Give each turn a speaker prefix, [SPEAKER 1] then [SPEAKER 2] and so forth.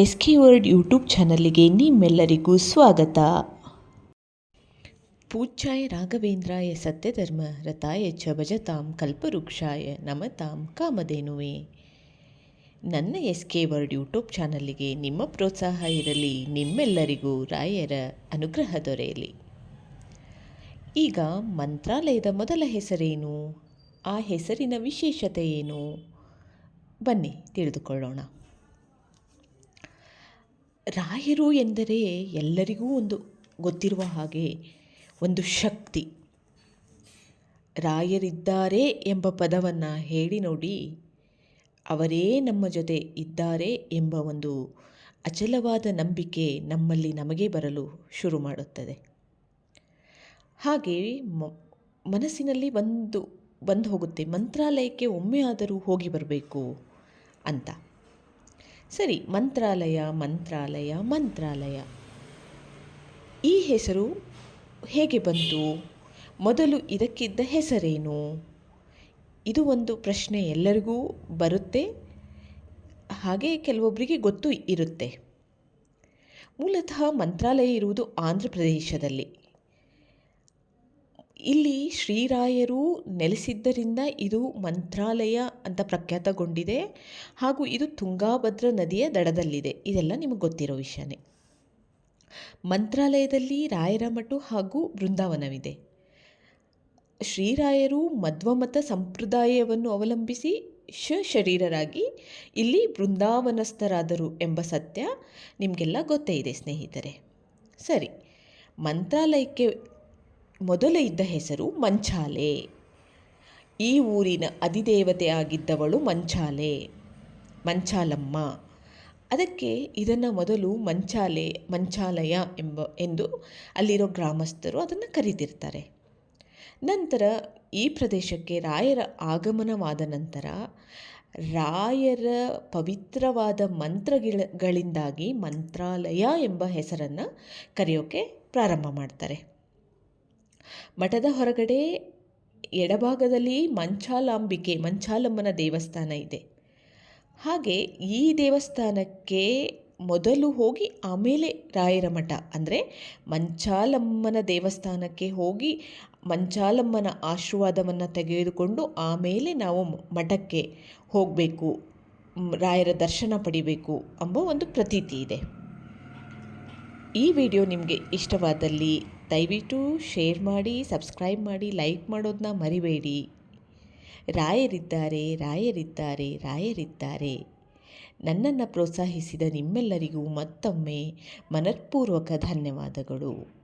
[SPEAKER 1] S K word YouTube ಚಾನಲ್ಗೆ ನಿಮ್ಮೆಲ್ಲರಿಗೂ ಸ್ವಾಗತ. ಪೂಜ್ಯಾಯ ರಾಘವೇಂದ್ರಾಯ ಸತ್ಯಧರ್ಮ ರಥಾಯ ಚ ಭಜತಾಂ ಕಲ್ಪವೃಕ್ಷಾಯ ನಮತಾಂ ಕಾಮಧೇನುವೆ. ನನ್ನ ಎಸ್ ಕೆ ವರ್ಡ್ ಯೂಟ್ಯೂಬ್ ಚಾನಲ್ಗೆ ನಿಮ್ಮ ಪ್ರೋತ್ಸಾಹ ಇರಲಿ, ನಿಮ್ಮೆಲ್ಲರಿಗೂ ರಾಯರ ಅನುಗ್ರಹ ದೊರೆಯಲಿ. ಈಗ ಮಂತ್ರಾಲಯದ ಮೊದಲ ಹೆಸರೇನು? ಆ ಹೆಸರಿನ ವಿಶೇಷತೆ ಏನು? ಬನ್ನಿ, ತಿಳಿದುಕೊಳ್ಳೋಣ. ರಾಯರು ಎಂದರೆ ಎಲ್ಲರಿಗೂ ಒಂದು ಗೊತ್ತಿರುವ ಹಾಗೆ, ಒಂದು ಶಕ್ತಿ. ರಾಯರಿದ್ದಾರೆ ಎಂಬ ಪದವನ್ನು ಹೇಳಿ ನೋಡಿ, ಅವರೇ ನಮ್ಮ ಜೊತೆ ಇದ್ದಾರೆ ಎಂಬ ಒಂದು ಅಚಲವಾದ ನಂಬಿಕೆ ನಮ್ಮಲ್ಲಿ ನಮಗೆ ಬರಲು ಶುರು ಮಾಡುತ್ತದೆ. ಹಾಗೆ ಮನಸ್ಸಿನಲ್ಲಿ ಒಂದು, ಬಂದು ಹೋಗುತ್ತೆ, ಮಂತ್ರಾಲಯಕ್ಕೆ ಒಮ್ಮೆ ಆದರೂ ಹೋಗಿ ಬರಬೇಕು ಅಂತ. ಸರಿ, ಮಂತ್ರಾಲಯ ಮಂತ್ರಾಲಯ ಮಂತ್ರಾಲಯ. ಈ ಹೆಸರು ಹೇಗೆ ಬಂತು? ಮೊದಲು ಇದಕ್ಕಿದ್ದ ಹೆಸರೇನು? ಇದು ಒಂದು ಪ್ರಶ್ನೆ ಎಲ್ಲರಿಗೂ ಬರುತ್ತೆ. ಹಾಗೆ ಕೆಲವೊಬ್ಬರಿಗೆ ಗೊತ್ತು ಇರುತ್ತೆ. ಮೂಲತಃ ಮಂತ್ರಾಲಯ ಇರುವುದು ಆಂಧ್ರ ಪ್ರದೇಶದಲ್ಲಿ. ಇಲ್ಲಿ ಶ್ರೀರಾಯರು ನೆಲೆಸಿದ್ದರಿಂದ ಇದು ಮಂತ್ರಾಲಯ ಅಂತ ಪ್ರಖ್ಯಾತಗೊಂಡಿದೆ. ಹಾಗೂ ಇದು ತುಂಗಾಭದ್ರಾ ನದಿಯ ದಡದಲ್ಲಿದೆ. ಇದೆಲ್ಲ ನಿಮಗೆ ಗೊತ್ತಿರೋ ವಿಷಯನೇ. ಮಂತ್ರಾಲಯದಲ್ಲಿ ರಾಯರ ಮಠ ಹಾಗೂ ಬೃಂದಾವನವಿದೆ ಶ್ರೀರಾಯರು ಮಧ್ವಮತ ಸಂಪ್ರದಾಯವನ್ನು ಅವಲಂಬಿಸಿ ಶ ಶರೀರರಾಗಿ ಇಲ್ಲಿ ಬೃಂದಾವನಸ್ಥರಾದರು ಎಂಬ ಸತ್ಯ ನಿಮಗೆಲ್ಲ ಗೊತ್ತೇ ಇದೆ ಸ್ನೇಹಿತರೆ. ಸರಿ, ಮಂತ್ರಾಲಯಕ್ಕೆ ಮೊದಲು ಇದ್ದ ಹೆಸರು ಮಂಚಾಲೆ. ಈ ಊರಿನ ಅಧಿದೇವತೆ ಆಗಿದ್ದವಳು ಮಂಚಾಲೆ, ಮಂಚಾಲಮ್ಮ. ಅದಕ್ಕೆ ಇದನ್ನು ಮೊದಲು ಮಂಚಾಲೆ, ಮಂಚಾಲಯ ಎಂಬ, ಎಂದು ಅಲ್ಲಿರೋ ಗ್ರಾಮಸ್ಥರು ಅದನ್ನು ಕರೀತಿರ್ತಾರೆ. ನಂತರ ಈ ಪ್ರದೇಶಕ್ಕೆ ರಾಯರ ಆಗಮನವಾದ ನಂತರ ರಾಯರ ಪವಿತ್ರವಾದ ಮಂತ್ರಗಳಿಂದಾಗಿ ಮಂತ್ರಾಲಯ ಎಂಬ ಹೆಸರನ್ನು ಕರೆಯೋಕ್ಕೆ ಪ್ರಾರಂಭ ಮಾಡ್ತಾರೆ. ಮಠದ ಹೊರಗಡೆ ಎಡಭಾಗದಲ್ಲಿ ಮಂಚಾಲಾಂಬಿಕೆ, ಮಂಚಾಲಮ್ಮನ ದೇವಸ್ಥಾನ ಇದೆ. ಹಾಗೆ ಈ ದೇವಸ್ಥಾನಕ್ಕೆ ಮೊದಲು ಹೋಗಿ ಆಮೇಲೆ ರಾಯರ ಮಠ, ಅಂದರೆ ಮಂಚಾಲಮ್ಮನ ದೇವಸ್ಥಾನಕ್ಕೆ ಹೋಗಿ ಮಂಚಾಲಮ್ಮನ ಆಶೀರ್ವಾದವನ್ನು ತೆಗೆದುಕೊಂಡು ಆಮೇಲೆ ನಾವು ಮಠಕ್ಕೆ ಹೋಗಬೇಕು, ರಾಯರ ದರ್ಶನ ಪಡಿಬೇಕು ಎಂಬ ಒಂದು ಪ್ರತೀತಿ ಇದೆ. ಈ ವಿಡಿಯೋ ನಿಮಗೆ ಇಷ್ಟವಾದಲ್ಲಿ ದಯವಿಟ್ಟು ಶೇರ್ ಮಾಡಿ, ಸಬ್ಸ್ಕ್ರೈಬ್ ಮಾಡಿ, ಲೈಕ್ ಮಾಡೋದನ್ನ ಮರಿಬೇಡಿ. ರಾಯರಿದ್ದಾರೆ ರಾಯರಿದ್ದಾರೆ ರಾಯರಿದ್ದಾರೆ. ನನ್ನನ್ನು ಪ್ರೋತ್ಸಾಹಿಸಿದ ನಿಮ್ಮೆಲ್ಲರಿಗೂ ಮತ್ತೊಮ್ಮೆ ಮನಃಪೂರ್ವಕ ಧನ್ಯವಾದಗಳು.